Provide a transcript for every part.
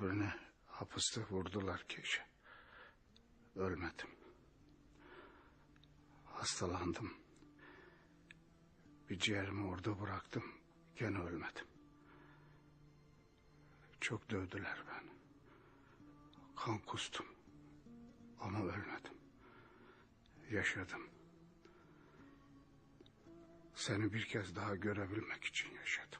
Beni hapiste vurdular gece. Ölmedim. Hastalandım. Bir ciğerimi orada bıraktım. Gene ölmedim. Çok dövdüler beni. Kan kustum. Ama ölmedim. Yaşadım. Seni bir kez daha görebilmek için yaşadım.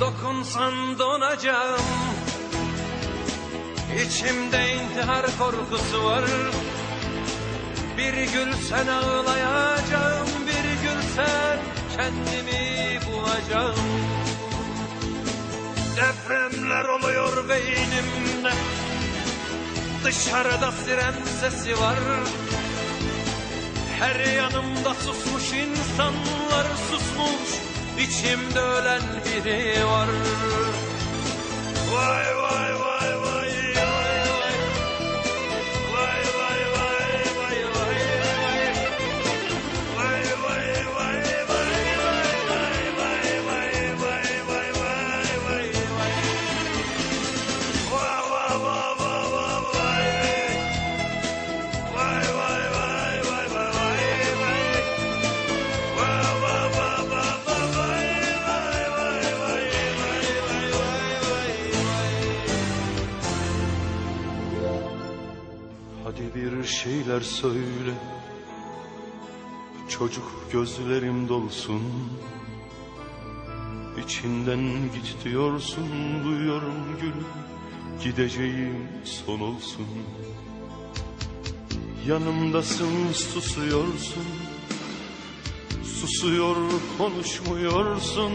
Dokunsan donacağım. İçimde intihar korkusu var. Bir gülsen ağlayacağım Bir gülsen kendimi bulacağım. Depremler oluyor beynimde. Dışarıda siren sesi var. Her yanımda susmuş insanlar susmuş İçimde ölen biri var. Vay vay vay Hadi bir şeyler söyle. Çocuk gözlerim dolsun. İçinden git diyorsun Duyuyorum gülüm Gideceğim son olsun. Yanımdasın susuyorsun. Susuyor konuşmuyorsun.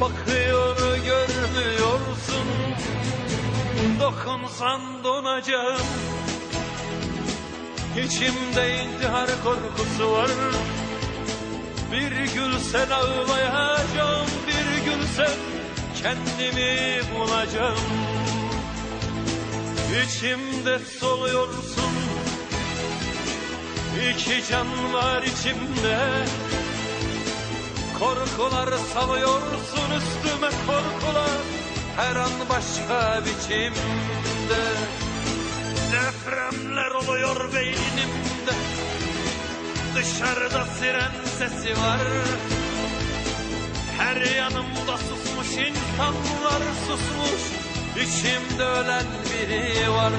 Bakıyor görmüyorsun Dokunsan donacağım. İçimde intihar korkusu var. Bir gülsen ağlayacağım Bir gülsen kendimi bulacağım. İçimde soluyorsun. İki can var içimde. Korkular salıyorsun üstüme Her an başka biçimde. Depremler oluyor beynimde. Dışarıda siren sesi var. Her yanımda susmuş insanlar susmuş. İçimde ölen biri var